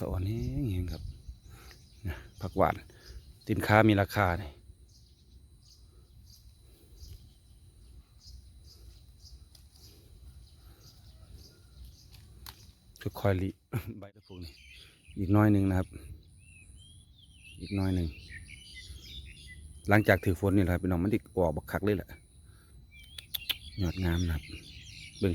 สอนนี้เองครับนะผักหวานสินค้ามีราคาเนี่ยค่อยลิใบตะพวกนี้อีกน้อยหนึ่งนะครับ อีกน้อยหนึ่งหลังจากถือฝนนี่แหละครับพี่น้องมันติดออกบักคักเลยแหละยอดงามนะครับเบึง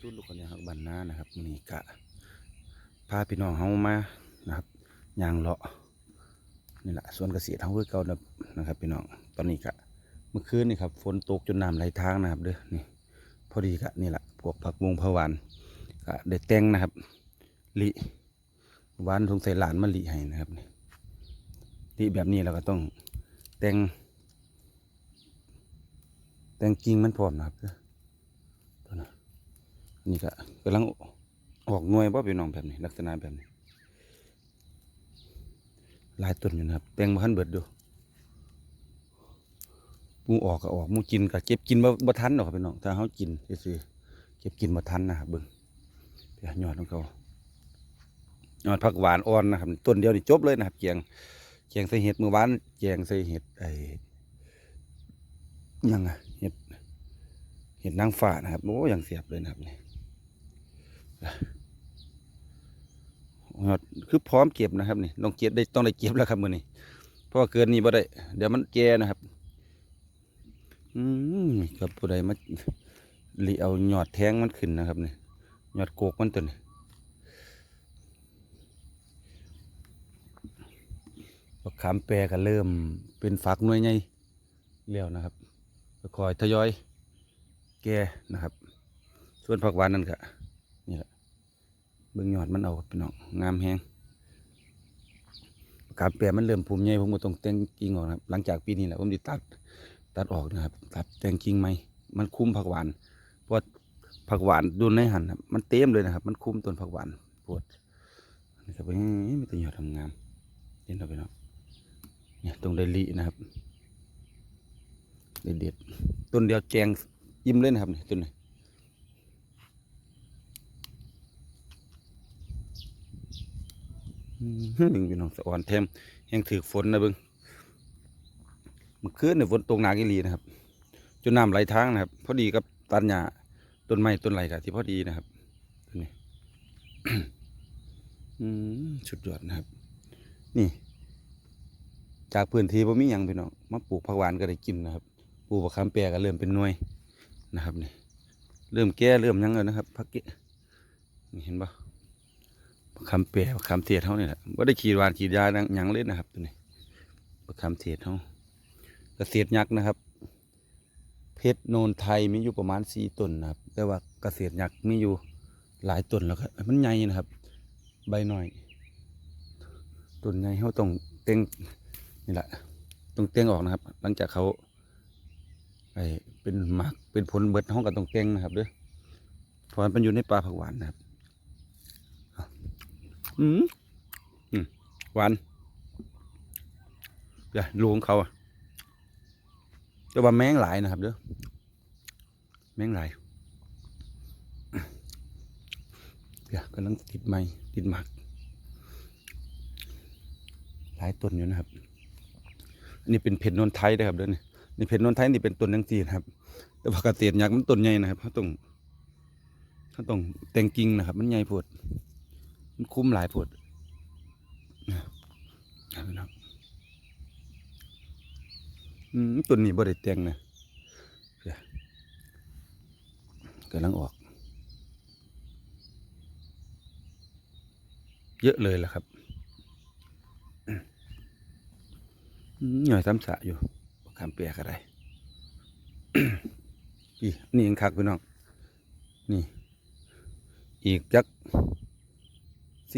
ตุ้นลูกคนนี้ครับบันนานะครับมีกะ พาพี่น้องเฮามานะครับยางเลาะนี่แหละส่วนเกษตรเฮาคือเก่านะนะครับพี่น้องตอนนี้ก็เมื่อคืนนี่ครับฝนตกจนน้ำไหลทางนะครับเด้อนี่พอดีก็นี่แหละพวกผักวงผักหวานก็ได้แตงนะครับลิหวานทงใส่หลานมาลิให้นะครับนี่ลิแบบนี้เราก็ต้องแตงแตงกิ่งมันพร้อมนะครับเด้อตัวนะนี่ก็กำลัง ออกหน่วยบ่พี่น้องแบบนี้ ลักษณะแบบนี้หลายต้นอยู่นะครับแตงบ่ทันเบิดดูมูออกก็ออกมูกินก็เก็บกินบ่บ่ทันดอกพี่น้องถ้าเฮากินซื่อๆเก็บกินบ่ทันนะครับเบิ่งเดี๋ยวยอดของเขายอดผักหวานอ่อนนะครับต้นเดียวนี่จบเลยนะครับแกงแกงใส่เห็ดเมื่อวานแกงใส่เห็ดไอ้ยังอะเห็ดเห็ดนางฟ้านะครับโอ้ยังเสียบเลยนะครับนี่ย อดคือพร้อมเก็บนะครับนี่ต้องเก็บได้ต้องได้เก็บแล้วครับมือนี้เพราะว่าเกินนี้บ่ได้ เดี๋ยวมันแก่นะครับ อืมกับผู้ใดมาลีเอายอดแทงมันขึ้นนะครับนี่หยอดโกกมันตัวนี้บักขามแปรก็เริ่มเป็นฝักหน่วยใหญ่แล้วนะครับคอยทยอยแก่นะครับ ส่วนผักหวานนั่นก็นี่แหละ เบิ่งยอดมันเอาครับพี่น้องงามแฮงกาบแปรมันเริ่มภูมิใหญ่ผมก็ต้องแต่งกิ่งออกนะครับ หลังจากปีนี้แหละผมจะตัดตัดออกนะครับ ตัดแต่งกิ่งใหมมันคุ้มผักหวานเพราะผักหวานดูในหันครับมันเต็มเลยนะครับ มันคุ้มต้นผักหวานปวดนี่ครับนี่มีแต่ยอดทำงามเห็นเราไปเนาะเนี่ยตรงไดลีนะครับเด็ดต้นเดียวแจงยิ้มเลยนะครับนี่ต้นนี้ อืมเบิ่งพี่น้องสะอ่อนแทมยังถือฝนนะเบิ่งมื่อคืนเนี่ยฝนตกหนักอีหลีนะครับ จนน้ำไหลทางนะครับ พอดีกับตันหญ้าต้นไม้ต้นไหลกับที่พอดีนะครับนี้อืมสุดยอดนะครับ นี่ จากพื้นที่ผมมีหยังพี่น้องมาปลูกผักหวานก็ได้กินนะครับปลูกผักคำแปรก็เริ่มเป็นหน่วยนะครับนี่เริ่มแก่เริ่มยังแล้วนะครับพักเกะมีเห็นปะ คำเปียบคำเทียดเขานี่แหละว่าได้ขีดหวานขีดยาดังหยังเล่นนะครับตัวนี้บักคำเทียดเขาเกษตรยักษ์นะครับ เพชรโนนไทยมีอยู่ประมาณสี่ต้นนะครับ แต่ว่ากระเกษตรยักษ์มีอยู่หลายต้นแล้วก็มันใหญ่นะครับ ใบหน่อยต้นใหญ่เขาต้องเต็งนี่แหละต้องเต็งออกนะครับ หลังจากเขาไอเป็นหมากเป็นผลเบิดห้องก็ต้องเต็งนะครับเด้อเพราะมันอยู่ในป่าผักหวานนะครับ อืมอืมหวานเดี๋ยวลูของเขาอะแต่ว่าแมงหลายนะครับเด้อแมงหลายเดี๋ยวกำลังติดไม้ติดหมากหลายต้นอยู่นะครับอันนี้เป็นเพชรนนไทยนะครับเด้อนี่นี่เพชรนนไทยนี่เป็นต้นยังจีนะครับ แต่ว่าเกษตรยักษ์มันต้นใหญ่นะครับเขาต้องเขาต้องแต่งกิ่งนะครับ มันใหญ่โพด มันคุ้มหลายผดนะครับอืมต้นนี้บ่ได้แต่งนะเกำลังออก เยอะเลยล่ะครับหน่อยซ้ำสะอยู่คำเปียกอะไรอีนี่ยังคักพี่น้อง นี่ อีกจัก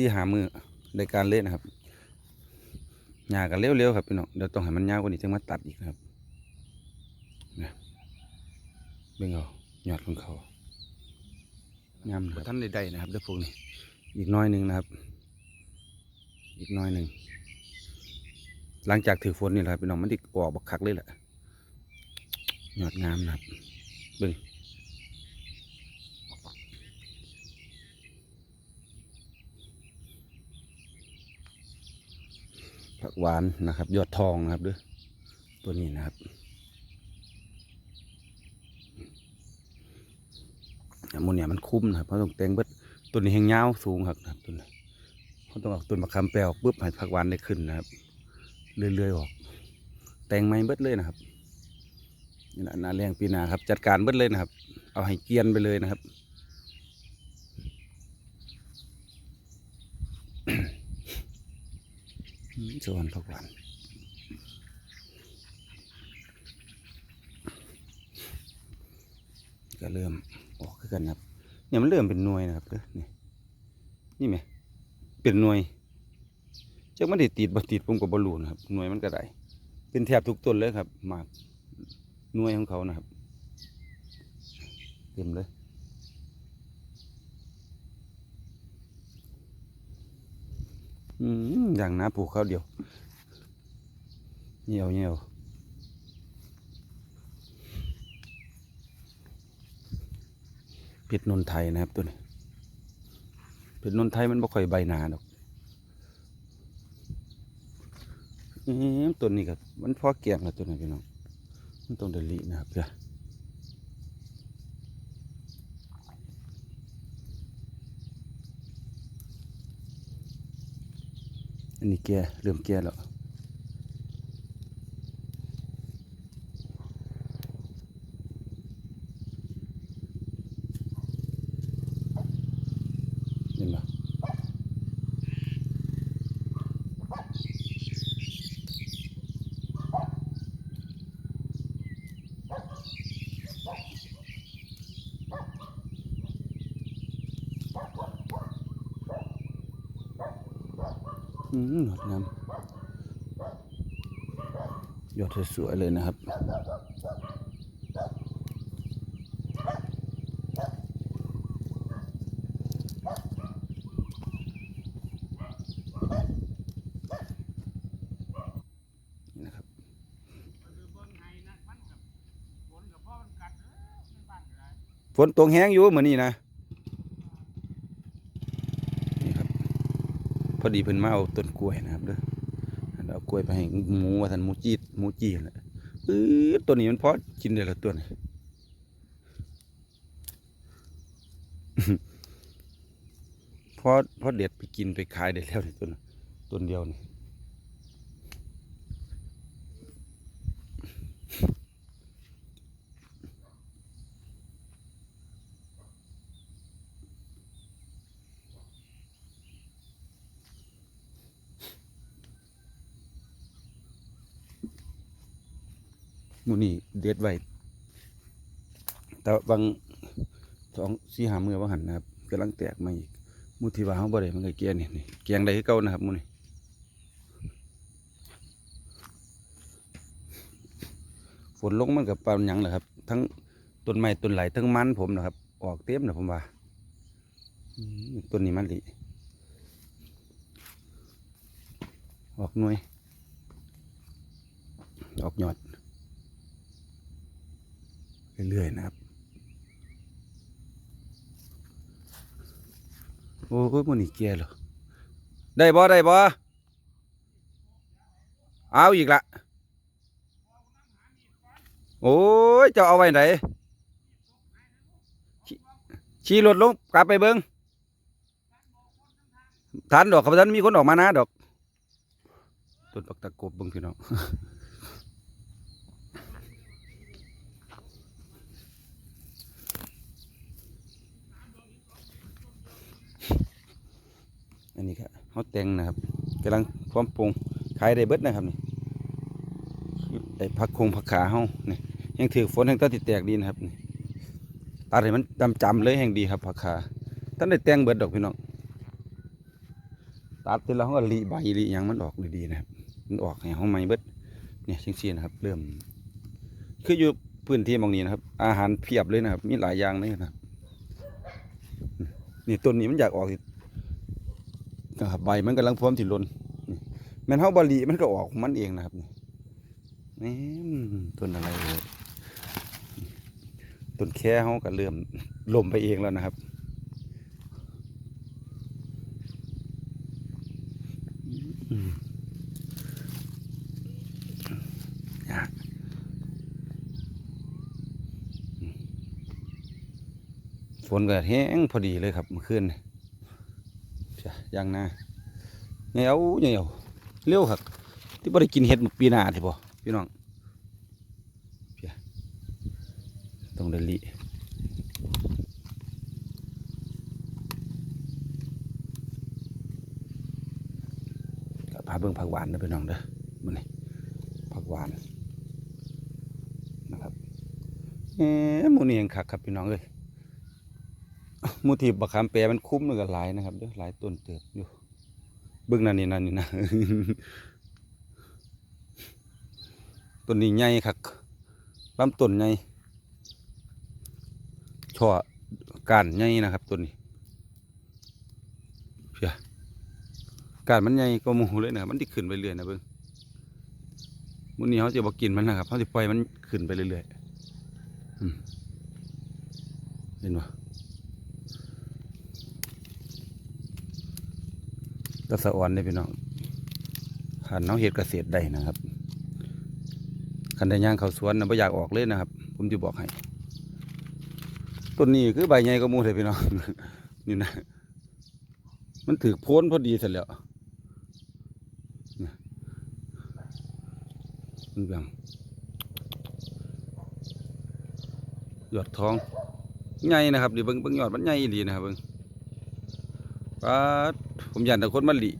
สี่หามือในการเล่นนะครับหญ้ากันเร็วๆครับพี่น้องเดี๋ยวต้องให้มันยาวกว่านี้จึงมาตัดอีกนะครับนะเบ่งเอายอดของเขางามนะครับท่านใดๆนะครับเดี๋ยวพวกนี้ อีกน้อยหนึ่งนะครับ อีกน้อยหนึ่งหลังจากถือฝนนี่แหละครับพี่น้องมันติออกบักคักเลยแหละยอดงามนะครับเบิ่ง ผักหวานนะครับ ยอดทองนะครับเด้วยตัวนี้นะครับมูเนี่ยมันคุ้มนะครับเพราะต้องแต่งเบิดตัวนี้แหงยาวสูงครับนะครับตัวนี้เขาต้องเอาต้นมะขามแปลออกปุ๊บให้ผักหวานได้ขึ้นนะครับ เรื่อยๆออก แต่งไม้เบิดเลยนะครับนี่แหละนาแรงปีหนาครับ จัดการเบิดเลยนะครับ เอาให้เกียนไปเลยนะครับ อืม สวนผักหวานก็เริ่มออกคือกันนะครับเนี่ยมันเริ่มเป็นหน่วยนะครับเด้อนี่นี่ไหมเป็นหน่วยจักมันได้ติดบ่ติดผมก็บ่รู้นะครับหน่วยมันก็ได้เป็นแทบทุกต้นเลยครับหมากหน่วยของเขานะครับ เต็มเลย อย่างน้าปลูกข้าวเดียวเหี่ยวเหี่ยวเป็ดนนไทยนะครับตัวนี้เป็ดนนไทยมันบ่ค่อยใบหนาดอกเอ๊ะตัวนี้ก็มันพอเกี่ยงแล้วตัวนี้พี่น้องมันต้องเดลินะครับเพื่อ อันนี้แก่เริ่มแก่แล้ว อืมงดงามยอดสวยๆเลยนะครับนี่นะครับฝนตกแห้งอยู่เหมือนนี่นะ นี่ครับ พ อดีเพิ่นมาเอาต้นกล้วยนะครับเด้อเอากล้วยไปให้หมูว่าท่านหมูจีดหมูจีนแหละปื๊ดตัวนี้มันพอกินได้ละตัวนี้พอพอเด็ดไปกินไปขายได้แล้วนี่ตัวน่ะต้นเดียวนี่ มูนี่เด็ดไว้แต่บางสองสี่หามือว่าหันนะครับกำลังแตกมาอีกมูทีว่าเขาบ่ได้มันก็เกียนี่นี่เกียงได้คือเก่านะครับมูนี่ฝนลงมันกับปลาหยังแหละครับ ทั้งต้นไม้ต้นไหลทั้งมันผมนะครับ ออกเต็มนะผมว่าต้นนี้มันลิออกหน่วย ออกหยอด เรื่อยๆนะครับ โอ้ยมันนี่แก่เหรอได้บ่ได้บ่เอาอีกละโอ้ยจะเอาไว้ไหนขี่ขี่รถลงกลับไปเบิงทันดอกครับท่านมีคนออกมานะดอกต้นปักตะกบเบิงพี่น้อง อันนี้ครับเขาแต่ งนะครับกำลังพร้อมปรุงขายได้เบิดนะครับนี่ไอ้ผักคงผักขาเฮานี่ยังถือฝนแห่งต้นติดแตกดีนะครับนี่ตัดให้มันจำจำๆเลยแห่งดีครับผักขาท่านได้แต่งเบิดดอกพี่น้องตัดทีละเขาก็รีใบรียังมันออกดีๆนะครับ มันออกให้ห้องไม้เบิดเนี่ยชิงๆนะครับ เริ่ม คืออยู่พื้นที่หมองนี้นะครับ อาหารเพียบเลยนะครับ มีหลายอย่างเลยนะครับ นี่ต้นนี้มันอยากออก ใบมันกำลังพร้อมที่ลนแมนเฮาบาลีมันก็ออกมันเองนะครับนี่ต้นอะไรต้นแค่เขาก็เริ่มล่มไปเองแล้วนะครับฝนก็แห้งพอดีเลยครับเมื่อคืน นี่จ้ะย่างน้าเหนียวเหนียวเร็วครับที่บ่ได้กินเห็ดมื้อปีหนาที่บ่พี่น้องเพียต้องได้ลิก็พาเบิ่งผักหวานเด้อพี่น้องเด้อมื้อนี้ผักหวานนะครับเอ๊ะมูนี้ยังคักครับพี่น้องเอ้ย มูทีบักขามแปรมันคุ้มเหลยกับหลายนะครับเด้อหลายต้นเติบอยู่เบิ่งนั่นนี่นั่นนี่นะต้นนี้ใหญ่คักลำต้นใหญ่ช่อก้านใหญ่นะครับต้นนี้เพียก้านมันใหญ่ก็มูเลยนะครับมันที่ขึ้นไปเรื่อยนะเบิ่งมื้อนี้เขาจะบ่กินมันนะครับเขาจะปล่อยมันขึ้นไปเรื่อยๆอืมเห็นบ่ตะสะอ่อนได้พี่น้องขันน้องเห็ดเกษตรได้นะครับขันได้ย่างเขาสวนนะไม่อยากออกเลยนะครับ ผมจะบอกให้ต้นนี้คือใบใหญ่ก็มูเลยพี่น้องนี่นะ มันถือโพ้นพอดีเสร็จแล้วนี่ยมันเบียงยอดทองใหญ่นะครับดิเบิ้งเบิ้งหยอดมันใหญ่ดีนะครับเบิ้งปัด ผมอยากแต่คนมะลิ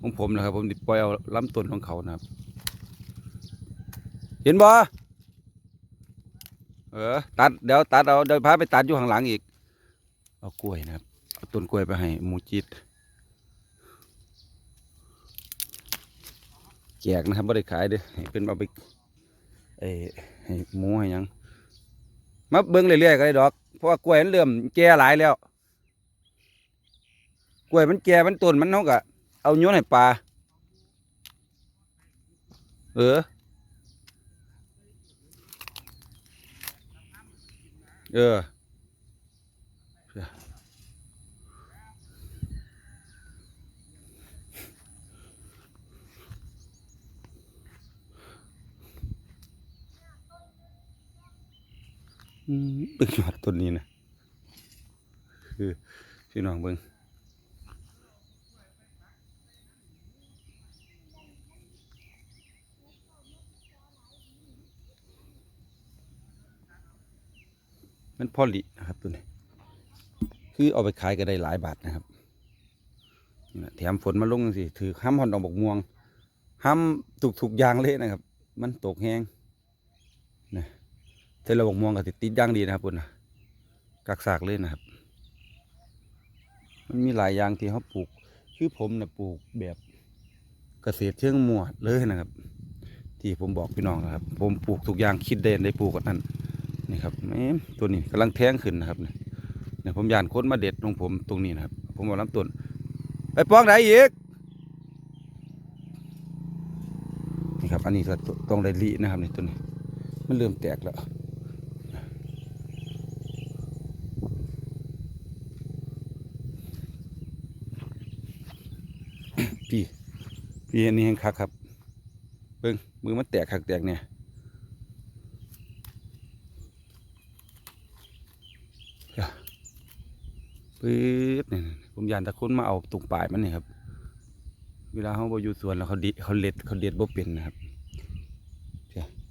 ของผมนะครับ ผมปล่อยเอาลำต้นของเขานะครับ เห็นบ่เออตัดเดี๋ยวตัดเอาเดี๋ยวพาไปตัดอยู่ข้างหลังอีก เอากล้วยนะครับเอาต้นกล้วยไปให้หมูจิตแจกนะครับไม่ได้ขายเด้อเป็นเอาไปเอ้ให้หมูให้ยังมาเบิ้งเรื่อยๆก็ได้ดอก เพราะว่ากล้วยมันเริ่มแก่หลายแล้ว กล้วยมันแก่มันต้นมันเนาะกะเอาโยนให้ปลาเออ เอออืมตึกยอดต้นนี้นะคือพี่น้องเบิ่ง มันพอลินะครับตัวนี้ คือเอาไปขายก็ได้หลายบาทนะครับแถมฝนมาลงสิถือห้ามหอนดอกบกม่วงห้ามถูกถูกยางเลยนะครับ มันตกแห้งนะเส้นระบกม่วงก็ติดติดยางดีนะครับคุณนะกักสากเลยนะครับ มันมีหลายอย่างที่เขาปลูก คือผมนะปลูกแบบเกษตรเชิงหมวดเลยนะครับ ที่ผมบอกพี่น้องนะครับ ผมปลูกทุกอย่างคิดเด่นได้ปลูกกันนั้น นี่ครับแม่ตัวนี้กำลังแท้งขึ้นนะครับเนี่ยเนี่ยผมยานค้นมาเด็ดของผมตรงนี้นะครับ ผมเอาลำต้นไปป้องไหนอีกนี่ครับ อันนี้ก็ต้องได้ลีนะครับนี่ตัวนี้ มันเริ่มแตกแล้วพี่พี่อันนี้แห้งคักครับเบิ้งมือมันแตกคักแตกเนี่ย ปื๊ดนี่ยผมยานตะคุณมาเอาตรงปลายมันนี่ครับ เวลาเขาบอยู่สวนแล้วเขาดิเขาเล็ดเขาเล็ดบ่เป็นนะครับ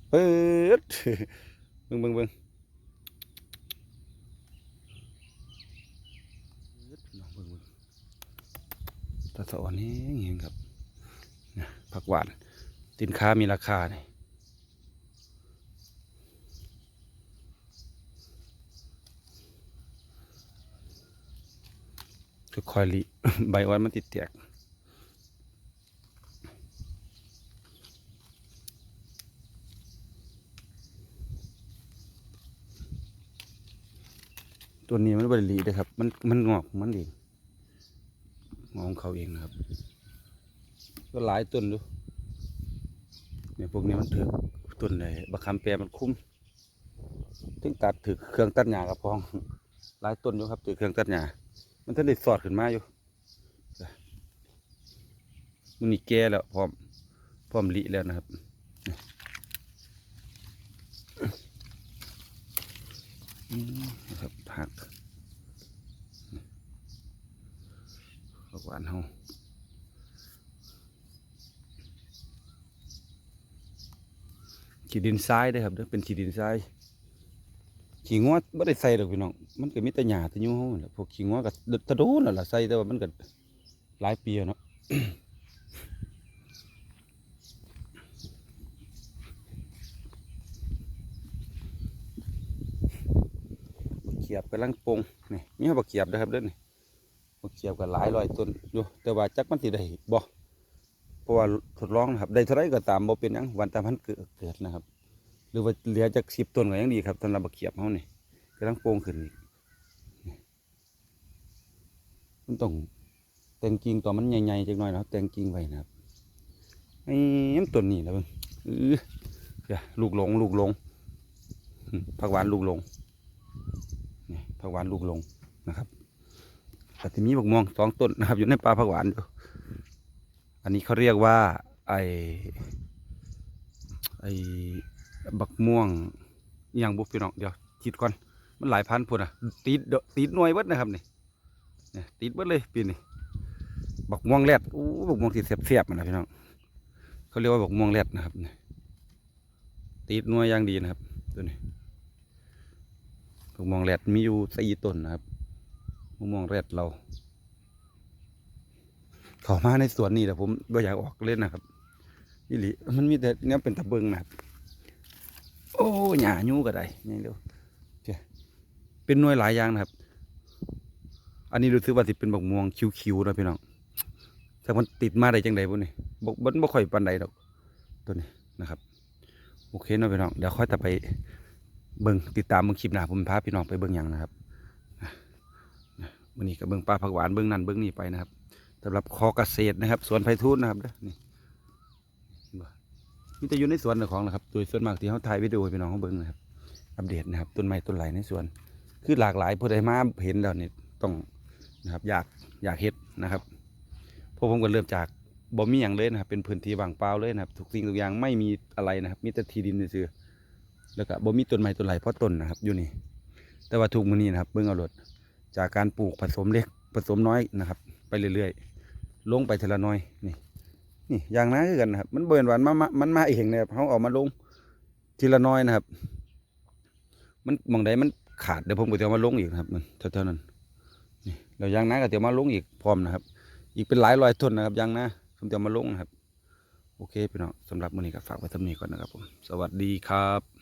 เปื๊ดเบิ่งเบิ่งเบิ่งปื๊ดน้องเบิ่งเบิ่งตะสะอ่อนแห้งแห้งครับนะผักหวานสินค้ามีราคาเนี่ย ค่อคอยลิใบอ่อนมันติดแตกตัวนี้มันบริลีนะครับ มันมันงอกมันเองงอกเขาเองนะครับ ก็หลายต้นดูเนี่ยพวกนี้มันถือต้นไหนบะคำแปรมันคุ้มถึงตัดถือเครื่องตัดหญ้ากระพอง หลายต้นอยู่ครับถือเครื่องตัดหญ้า มันท่านได้สอดขึ้นมาอยู่มันนี่แก่แล้วพร้อมพร้อมลิแล้วนะครับนะครับผักผัหวานเฮาขีดดินซ้ายด้ครับเด้อเป็นขีดดินซ้าย ขี้งัวบ่ได้ใส่ดอกพี่น้องมันก็มีแต่หญ้าแต่ยุ่งเขาพวกขี้งัวก็ตะโดนนั่นล่ะใส่แต่ว่ามันก็หลายปีแล้วเนาะเขียบกำลังปงนี่มีบักเขียบนะครับเด้อนี่บักเขียบก็หลายร้อยต้นอยู่แต่ว่าจักมันสิได้บ่เพราะว่าทดลองนะครับได้เท่าไรก็ตามบ่เป็นหยังวันตามพันเกิดนะครับ หรือว่าเหลือจากสิบต้นก็ยังดีครับสำหรับบักเขียบเฮานี่กำลังโปงขึ้นนี่นี่มันต้องแต่งกิ่งตัวมันใหญ่ๆจักหน่อยนะครับแต่งกิ่งไว้นะครับไอ้มันต้นนี่นะเบิ่งเออเดี๋ยวลูกหลงลูกหลงผักหวานลูกหลงนี่ผักหวานลูกหลงนะครับแต่ที่มีบักม่วงสองต้นนะครับ อยู่ในป่าผักหวานอยู่อันนี้เขาเรียกว่าไอไอ บักม่วงอย่างบุฟพี่น้องเดี๋ยวคิดก่อนมันหลายพันพุ่นอะติดติดหน่วยเบิดนะครับนี่เนี่ยติดเบิดเลยปีนี้บักม่วงแรดอู้บักม่วงติดเสียบๆมันนะพี่น้องเขาเรียกว่าบักม่วงแรดนะครับนี่ติดหน่วยอย่างดีนะครับตัวนี้มะม่วงแรดมีอยู่สี่ต้นนะครับมะม่วงแรดเราเข้ามาในสวนนี่แต่ผมไม่อยากออกเล่นนะครับนี่หลีมันมีแต่เนี้ยเป็นตะเบิงนะครับ โอ้หญ้ายูก็ได้นี่เดียวเจ้เป็นหน่วยหลายอย่างนะครับ อันนี้รู้สึกว่าสิเป็นบักม่วงคิวๆนะพี่น้องแต่มันติดมาได้จังใดบุนี่บกมันบ่ค่อยปานใดดอกตัวนี้นะครับโอเคนะพี่น้องเดี๋ยวค่อยแต่ไปเบิ่งติดตามเบิ่งคลิปหน้าผมพาพี่น้องไปเบิ่งหยังนะครับวันนี้ก็เบิ่งปลาผักหวานเบิ่งนั่นเบิ่งนี่ไปนะครับสำหรับคอเกษตรนะครับ สวนไผ่ทูนนะครับนี่ มีแต่อยู่ในสวนของนะครับ โดยส่วนมากที่เขาถ่ายวิดีโอพี่น้องเขาเบิ่งนะครับ อัปเดตนะครับ ต้นไม้ต้นไหลในสวน คือหลากหลายผู้ใดมาเห็นแล้วนี่ต้องนะครับ อยากอยากเฮ็ดนะครับเพราะผมก็เริ่มจากบ่มีอย่างเลยนะครับ เป็นพื้นที่ว่างเปล่าเลยนะครับ ทุกสิ่งทุกอย่างไม่มีอะไรนะครับ มีแต่ที่ดินซื่อๆแล้วก็บ่มีต้นไม้ต้นไหลเพราะต้นนะครับอยู่นี่ แต่ว่าทุกมื้อนี้นะครับ เบิ่งเอารถจากการปลูกผสมเล็กผสมน้อยนะครับ ไปเรื่อยๆ ลงไปทีละน้อยนี่ นี่อย่างนั้นคือกันนครับ มันเบิ่นหวานมามามันมาเองนะครับเขาออกมาลงทีละน้อยนะครับ มันมองใดมันขาดเดี๋ยวผมก็จะเอามาลงอีกครับมันเท่านั้นนี่เรายางน้าก็จะเอามาลงอีกพร้อมนะครับ อีกเป็นหลายร้อยต้นนะครับยางนะผมจะเอามาลงนะครับ โอเคพี่น้องสำหรับมื้อนี้ก็ฝากไว้เท่านี้ก่อนนะครับผมสวัสดีครับ